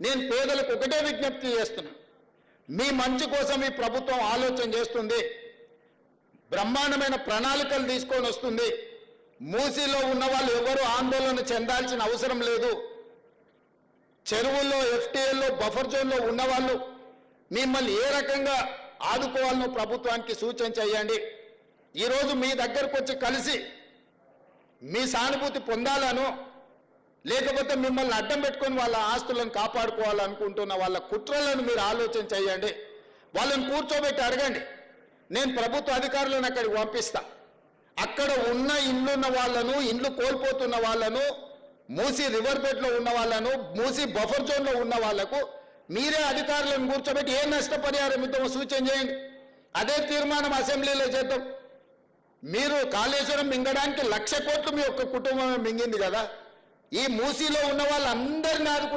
నేను పేదలకు ఒకటే విజ్ఞప్తి చేస్తున్నా. మీ మంచి కోసం ఈ ప్రభుత్వం ఆలోచన చేస్తుంది. బ్రహ్మాండమైన ప్రణాళికలు తీసుకొని వస్తుంది. మూసీలో ఉన్న వాళ్ళు ఎవరు ఆందోళన చెందాల్సిన అవసరం లేదు. చెరువుల్లో ఎఫ్టీఎల్లో బఫర్ జోన్లో ఉన్నవాళ్ళు మిమ్మల్ని ఏ రకంగా ఆదుకోవాలనో ప్రభుత్వానికి సూచన చేయండి. ఈరోజు మీ దగ్గరకు వచ్చి కలిసి మీ సానుభూతి పొందాలను లేకపోతే మిమ్మల్ని అడ్డం పెట్టుకొని వాళ్ళ ఆస్తులను కాపాడుకోవాలనుకుంటున్న వాళ్ళ కుట్రలను మీరు ఆలోచన చేయండి. వాళ్ళని కూర్చోబెట్టి అడగండి. నేను ప్రభుత్వ అధికారులను అక్కడికి పంపిస్తా. అక్కడ ఉన్న ఇండ్లున్న వాళ్ళను ఇండ్లు కోల్పోతున్న వాళ్ళను మూసి రివర్ బెడ్లో ఉన్న వాళ్ళను మూసి బఫర్ జోన్లో ఉన్న వాళ్ళకు మీరే అధికారులను కూర్చోబెట్టి ఏ నష్టపరిహారం ఇద్దామో సూచన చేయండి. అదే తీర్మానం అసెంబ్లీలో చేద్దాం. మీరు కాళేశ్వరం మింగడానికి లక్ష కోట్లు మీ యొక్క కుటుంబం మింగింది కదా. ఈ మూసీలో ఉన్న వాళ్ళందరినీ ఆదుకుంటారు